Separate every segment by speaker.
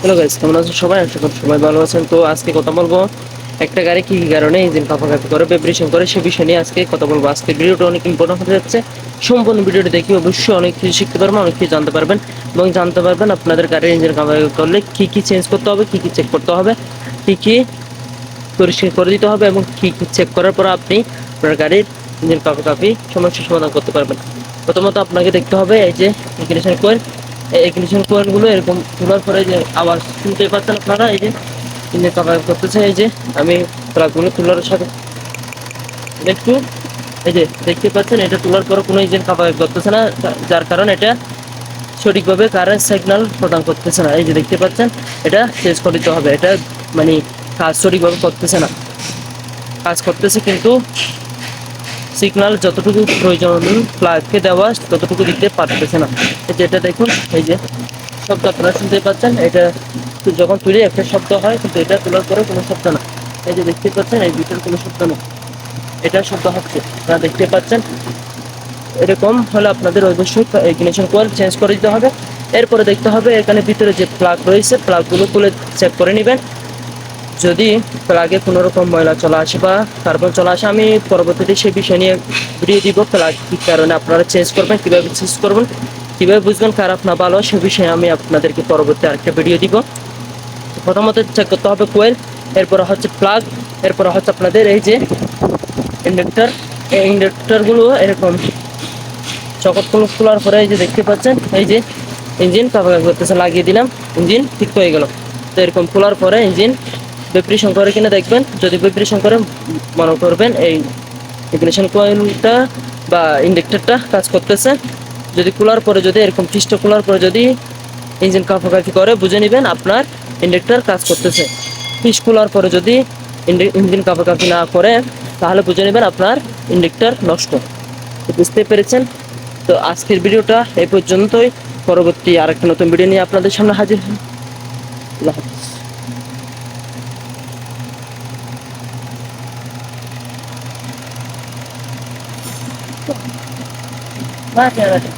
Speaker 1: Hello guys কেমন আছেন সবাই? আশা করি সবাই ভালো আছেন। তো আজকে কথা বলব, একটা গাড়ি কি কি কারণে ইঞ্জিন কাপাকাপি করে ভাইব্রেশন করে, সে বিষয় নিয়ে আজকে কথা বলব। আজকে ভিডিওটা অনেক ইম্পর্টেন্ট হতে যাচ্ছে। সম্পূর্ণ ভিডিওটি দেখি অবশ্যই অনেক কিছু শিখতে পারবেন, অনেক কিছু জানতে পারবেন এবং জানতে পারবেন আপনাদের গাড়ির ইঞ্জিন কাপাকাপি করলে কি কি চেঞ্জ করতে হবে, কি কি চেক করতে হবে, কী কী পরিষ্কার করে দিতে হবে এবং কি কি চেক করার পর আপনি আপনার গাড়ির ইঞ্জিন কাপাকাপি সমস্যার সমাধান করতে পারবেন। প্রথমত আপনাকে দেখতে হবে, এই যে ইগনিশন কয়েল ইগনিশন কয়েলগুলো এরকম তোলার পরে যে আবার শুনতে পাচ্ছেন আপনারা, এই যে ইঞ্জিন কাপাকাপি করতেছে, এই যে আমি প্লাগগুলো তোলার সাথে। একটু, এই যে দেখতে পাচ্ছেন, এটা তোলার পরে কোনো ইঞ্জিন কাপাকাপি করতেছে না যার কারণে এটা সঠিকভাবে কারেন্ট সিগন্যাল প্রদান করতেছে না। এই যে দেখতে পাচ্ছেন, এটা চেঞ্জ করে হবে। এটা মানে কাজ সঠিকভাবে করতেছে না। কাজ করতেছে কিন্তু সিগন্যাল যতটুকু প্রয়োজন প্লাগকে দেওয়া, ততটুকু দিতে পারতেছে না। যেটা দেখুন, এই যে শব্দ আপনারা শুনতে পাচ্ছেন, এটা যখন তুলে একটা শব্দ হয়, কিন্তু এটা তোলার পরে কোনো শব্দ না। এই যে দেখতে পাচ্ছেন, এই দুইটার কোনো শব্দ না। এটা শব্দ হচ্ছে, আপনারা দেখতে পাচ্ছেন। এরকম হলে আপনাদের অবশ্যই ইগনিশন কোয়াল চেঞ্জ করে দিতে হবে। এরপরে দেখতে হবে, এখানে ভিতরে যে প্লাগ রয়েছে প্লাগগুলো খুলে চেক করে নেবেন। যদি প্লাগে কোনো রকম ময়লা চলে আসে বা কার্বন চলে আসে, আমি পরবর্তীতে সেই বিষয় নিয়ে ভিডিও দিব প্লাগ কী কারণে আপনারা চেঞ্জ করবেন, কীভাবে চেঞ্জ করবেন, কীভাবে বুঝবেন খারাপ না ভালো, সে বিষয়ে আমি আপনাদেরকে পরবর্তী আরেকটা ভিডিও দিব। প্রথমত চেক করতে হবে কোয়েল এরপরে হচ্ছে প্লাগ এরপরে হচ্ছে আপনাদের এই যে ইন্ডাক্টর। এই ইন্ডাক্টরগুলো এরকম চকটগুলো খোলার পরে এই যে দেখতে পাচ্ছেন, এই যে ইঞ্জিন কাভার করতেছে লাগিয়ে দিলাম ইঞ্জিন ঠিক হয়ে গেল। তো এরকম খোলার পরে ইঞ্জিন ভাইব্রেশন করে কিনা দেখবেন, যদি ভাইব্রেশন করে মনে করবেন, এই ইগনিশন কয়েলটা বা ইন্ডাক্টরটা কাজ করতেছে, যদি খোলার পরে যদি, এরকম পৃষ্ঠ খোলার পরে যদি ইঞ্জিন কাফাকাফি করে, বুঝে নেবেন আপনার ইন্ডাক্টর কাজ করতেছে। পিস খোলার পরে যদি ইঞ্জিন কাফাকাফি না করে, তাহলে বুঝে নেবেন আপনার ইন্ডাক্টর নষ্ট। বুঝতে পেরেছেন? তো আজকের ভিডিওটা এই পর্যন্তই। পরবর্তী আরেকটা নতুন ভিডিও নিয়ে আপনাদের সামনে হাজির। আল্লাহ হাফিজ।
Speaker 2: dito. Bakit nga natin?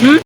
Speaker 2: Hmm?